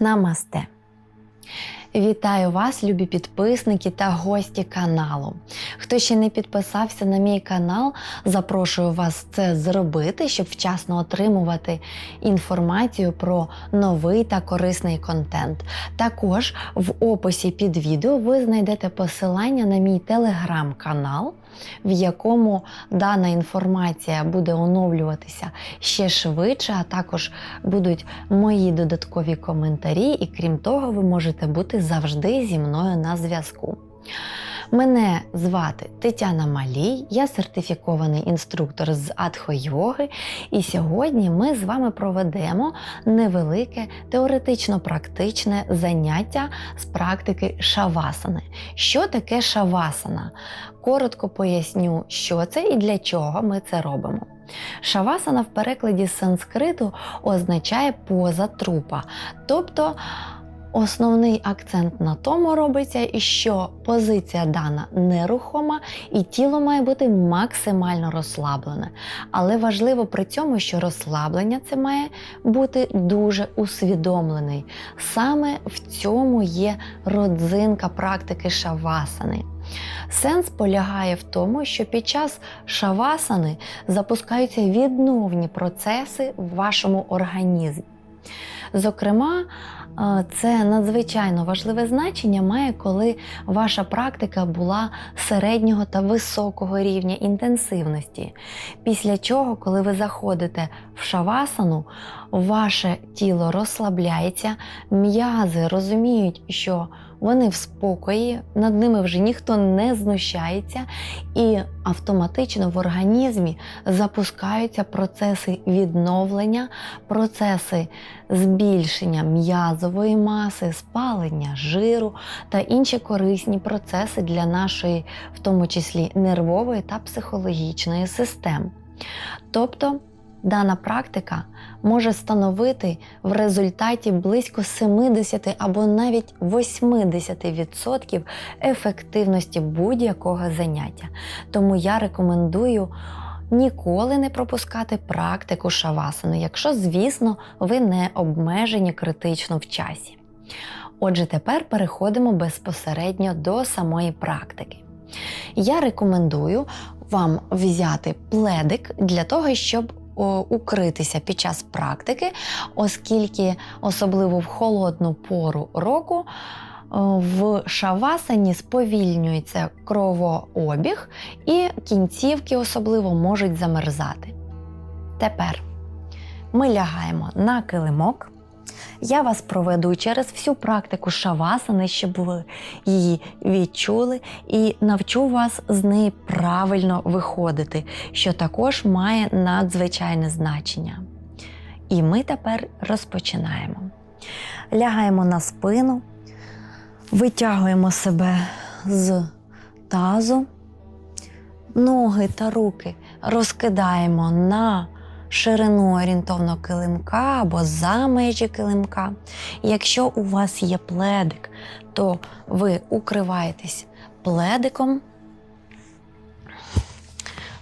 Намасте! Вітаю вас, любі підписники та гості каналу. Хто ще не підписався на мій канал, запрошую вас це зробити, щоб вчасно отримувати інформацію про новий та корисний контент. Також в описі під відео ви знайдете посилання на мій телеграм-канал, в якому дана інформація буде оновлюватися ще швидше, а також будуть мої додаткові коментарі, і крім того, ви можете бути завжди зі мною на зв'язку. Мене звати Тетяна Малій, я сертифікований інструктор з адхо-йоги, і сьогодні ми з вами проведемо невелике теоретично-практичне заняття з практики шавасани. Що таке шавасана? Коротко поясню, що це і для чого ми це робимо. Шавасана в перекладі з санскриту означає поза трупа, тобто Основний акцент на тому робиться, що позиція дана нерухома, і тіло має бути максимально розслаблене. Але важливо при цьому, що розслаблення це має бути дуже усвідомлений. Саме в цьому є родзинка практики шавасани. Сенс полягає в тому, що під час шавасани запускаються відновні процеси в вашому організмі. Зокрема, це надзвичайно важливе значення має, коли ваша практика була середнього та високого рівня інтенсивності. Після чого, коли ви заходите в шавасану, ваше тіло розслабляється, м'язи розуміють, що вони в спокої, над ними вже ніхто не знущається, і автоматично в організмі запускаються процеси відновлення, процеси збільшення м'язової маси, спалення жиру та інші корисні процеси для нашої, в тому числі нервової та психологічної систем. Тобто Дана практика може становити в результаті близько 70 або навіть 80% ефективності будь-якого заняття. Тому я рекомендую ніколи не пропускати практику шавасани, якщо, звісно, ви не обмежені критично в часі. Отже, тепер переходимо безпосередньо до самої практики. Я рекомендую вам взяти пледик для того, щоб укритися під час практики, оскільки особливо в холодну пору року в шавасані сповільнюється кровообіг і кінцівки особливо можуть замерзати. Тепер ми лягаємо на килимок. Я вас проведу через всю практику шавасани, щоб ви її відчули, і навчу вас з неї правильно виходити, що також має надзвичайне значення. І ми тепер розпочинаємо. Лягаємо на спину, витягуємо себе з тазу, ноги та руки розкидаємо на ширину орієнтовно килимка або за межі килимка. Якщо у вас є пледик, то ви укриваєтесь пледиком,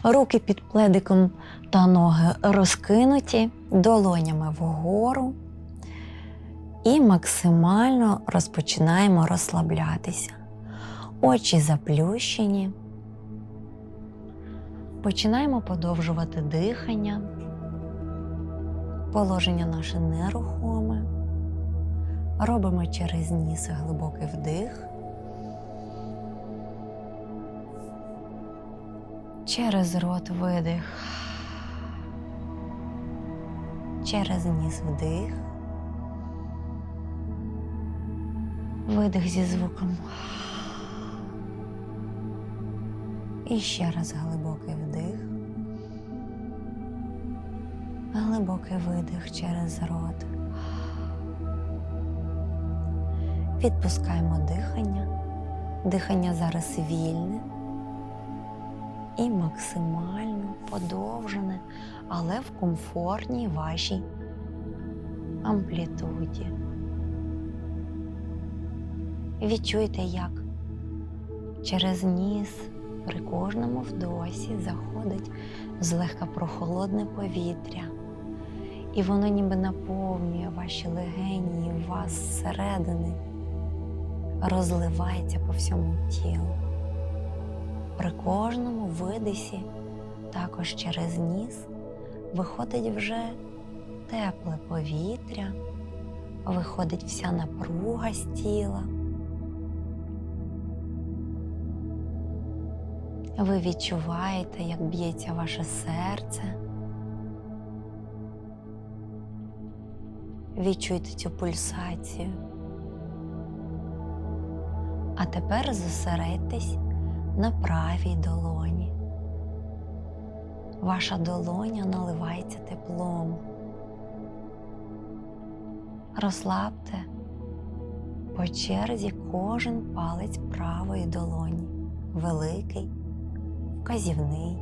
руки під пледиком та ноги розкинуті, долонями вгору. І максимально розпочинаємо розслаблятися. Очі заплющені. Починаємо подовжувати дихання положення наше нерухоме. Робимо через ніс глибокий вдих. Через рот видих. Через ніс вдих. Видих зі звуком. І ще раз глибокий вдих глибокий видих через рот. Відпускаємо дихання. Дихання зараз вільне і максимально подовжене, але в комфортній вашій амплітуді. Відчуйте, як через ніс при кожному вдосі заходить злегка прохолодне повітря і воно ніби наповнює ваші легені і вас зсередини, розливається по всьому тілу. При кожному видисі, також через ніс, виходить вже тепле повітря, виходить вся напруга з тіла. Ви відчуваєте, як б'ється ваше серце. Відчуйте цю пульсацію. А тепер зосередьтесь на правій долоні. Ваша долоня наливається теплом. Розслабте по черзі кожен палець правої долоні, великий, вказівний,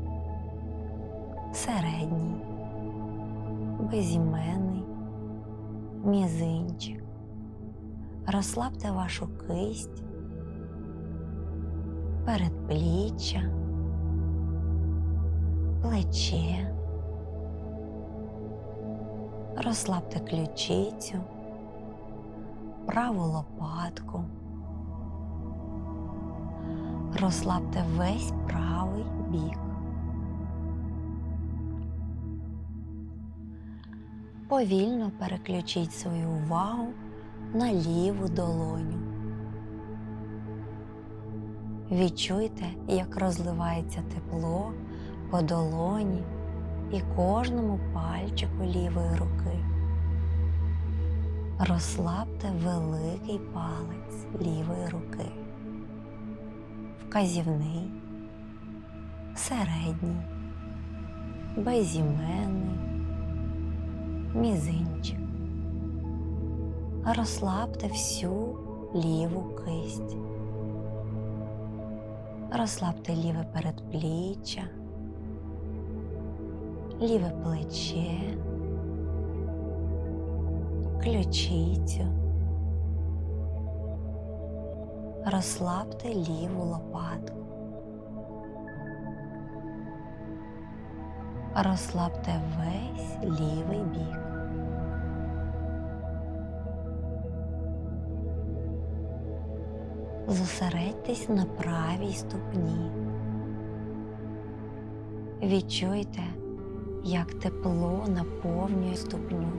середній, безіменний, мізинчик. Розслабте вашу кисть, передпліччя, плече. Розслабте ключицю, праву лопатку. Розслабте весь правий бік. Повільно переключіть свою увагу на ліву долоню. Відчуйте, як розливається тепло по долоні і кожному пальчику лівої руки. Розслабте великий палець лівої руки, вказівний, середній, безіменний, мізинчик. Розслабте всю ліву кисть. Розслабте ліве передпліччя, ліве плече, ключицю. Розслабте ліву лопатку. Розслабте весь лівий бік. Зосередьтесь на правій ступні. Відчуйте, як тепло наповнює ступню.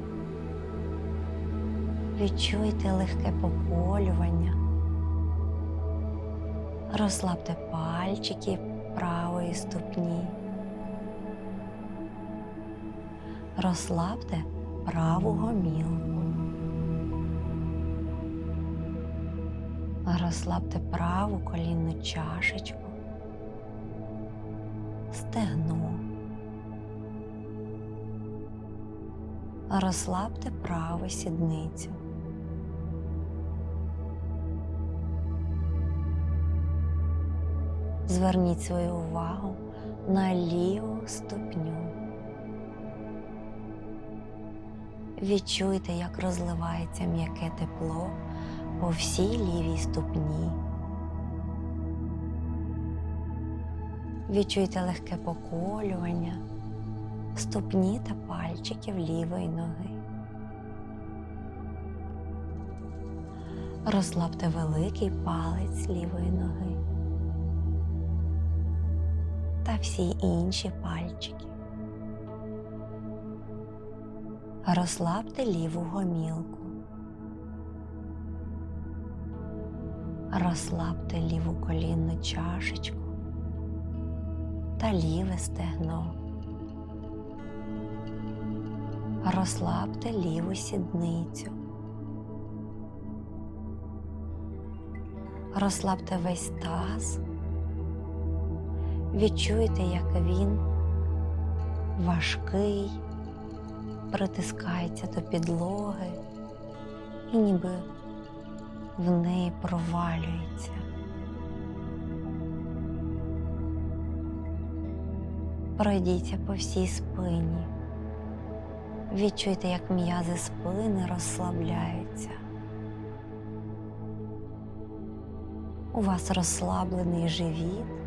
Відчуйте легке поколювання. Розслабте пальчики правої ступні. Розслабте праву гомілку. Розслабте праву колінну чашечку, стегно. Розслабте праву сідницю. Зверніть свою увагу на ліву ступню. Відчуйте, як розливається м'яке тепло по всій лівій ступні. Відчуйте легке поколювання ступні та пальчиків лівої ноги. Розслабте великий палець лівої ноги та всі інші пальчики. Розслабте ліву гомілку. Розслабте ліву колінну чашечку та ліве стегно. Розслабте ліву сідницю. Розслабте весь таз. Відчуйте, як він важкий, притискається до підлоги і ніби в неї провалюється. Пройдіться по всій спині. Відчуйте, як м'язи спини розслабляються. У вас розслаблений живіт.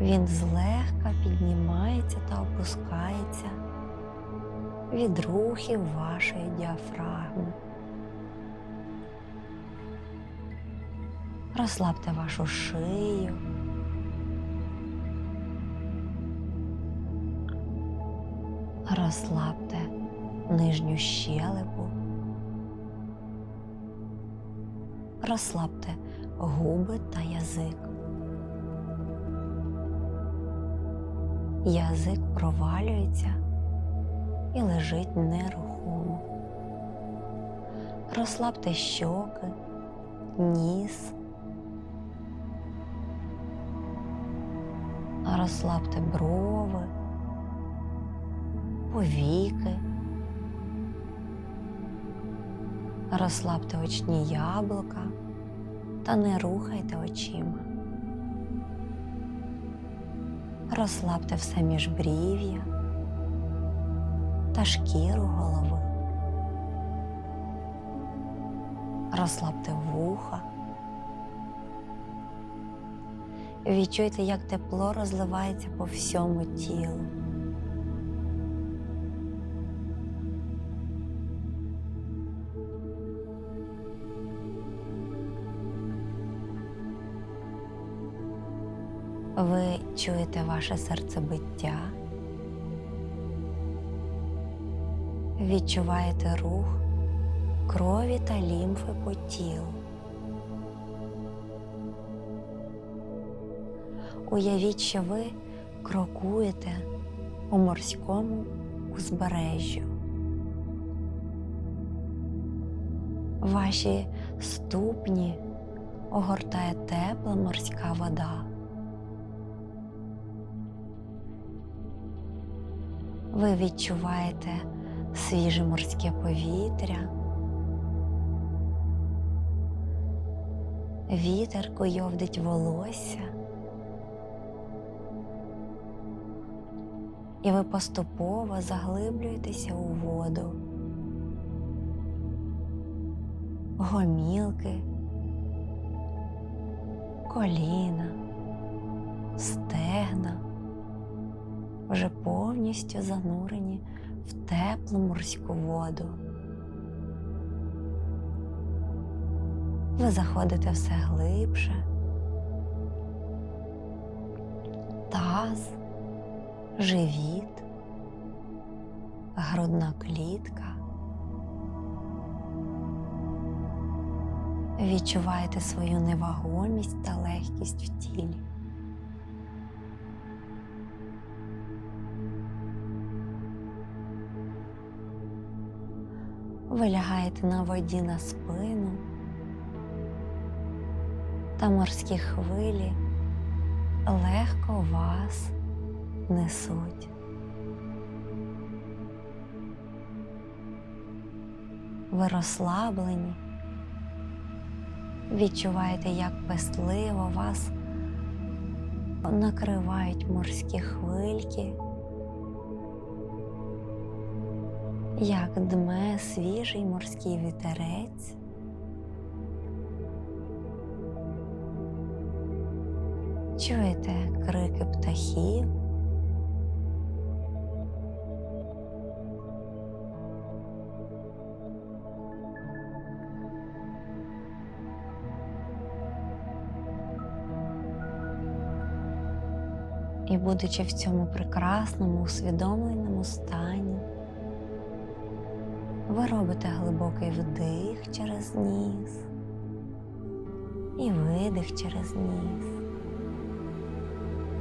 Він злегка піднімається та опускається від рухів вашої діафрагми. Розслабте вашу шию. Розслабте нижню щелепу. Розслабте губи та язик. Язик провалюється і лежить нерухомо. Розслабте щоки, ніс. Розслабте брови, повіки. Розслабте очні яблука та не рухайте очима. Розслабте все міжбрів'я та шкіру голови. Розслабте вуха. Відчуйте, як тепло розливається по всьому тілу. Ви чуєте ваше серцебиття, відчуваєте рух крові та лімфи по тілу. Уявіть, що ви крокуєте у морському узбережжю. Ваші ступні огортає тепла морська вода. Ви відчуваєте свіже морське повітря. Вітер койовдить волосся. І ви поступово заглиблюєтеся у воду. Гомілки, коліна, стегна вже повністю занурені в теплу морську воду. Ви заходите все глибше. Таз, живіт, грудна клітка. Відчуваєте свою невагомість та легкість в тілі. Ви лягаєте на воді на спину, та морські хвилі легко вас несуть. Ви розслаблені, відчуваєте, як пестливо вас накривають морські хвильки. Як дме свіжий морський вітерець. Чуєте крики птахів? І будучи в цьому прекрасному усвідомленому стані, ви робите глибокий вдих через ніс і видих через ніс.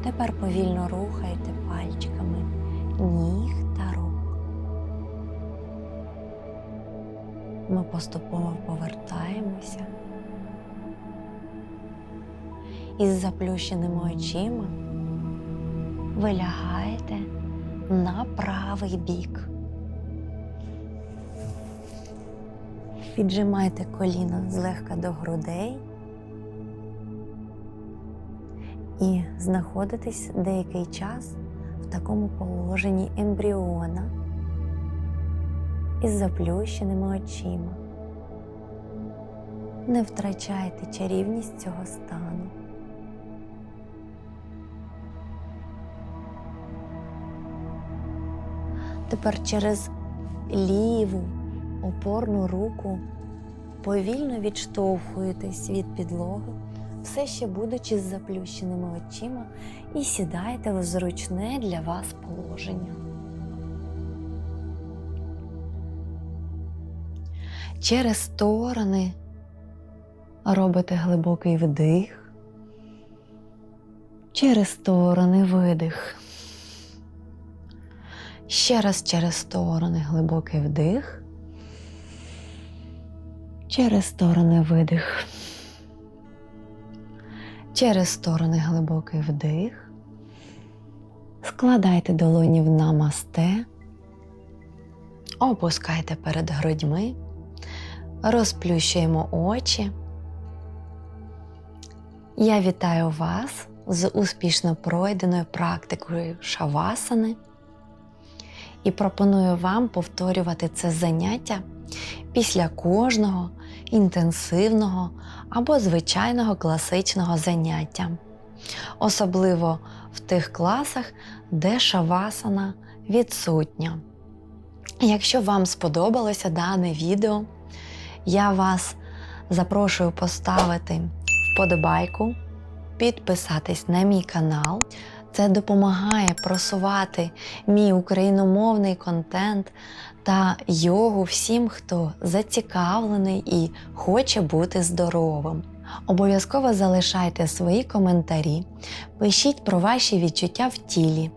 Тепер повільно рухайте пальчиками ніг та рук. Ми поступово повертаємося із заплющеними очима ви лягаєте на правий бік. Піджимайте коліно злегка до грудей і знаходитесь деякий час в такому положенні ембріона із заплющеними очима. Не втрачайте чарівність цього стану. Тепер через ліву опорну руку повільно відштовхуєтесь від підлоги, все ще будучи з заплющеними очима, і сідаєте в зручне для вас положення. Через сторони робите глибокий вдих, через сторони видих. Ще раз через сторони глибокий вдих, через сторони видих, через сторони глибокий вдих. Складайте долоні в намасте, опускайте перед грудьми, розплющуємо очі. Я вітаю вас з успішно пройденою практикою шавасани і пропоную вам повторювати це заняття після кожного інтенсивного або звичайного класичного заняття, особливо в тих класах, де шавасана відсутня. Якщо вам сподобалося дане відео, я вас запрошую поставити вподобайку, підписатись на мій канал. Це допомагає просувати мій україномовний контент та йогу всім, хто зацікавлений і хоче бути здоровим. Обов'язково залишайте свої коментарі, пишіть про ваші відчуття в тілі,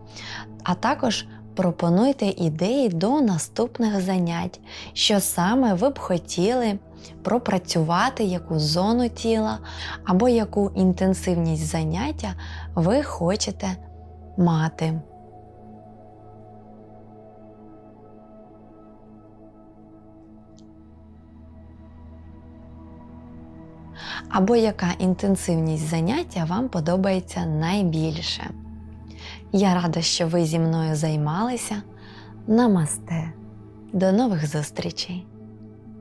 а також пропонуйте ідеї до наступних занять, що саме ви б хотіли пропрацювати, яку зону тіла або яку інтенсивність заняття ви хочете мати. Або яка інтенсивність заняття вам подобається найбільше. Я рада, що ви зі мною займалися. Намасте. До нових зустрічей!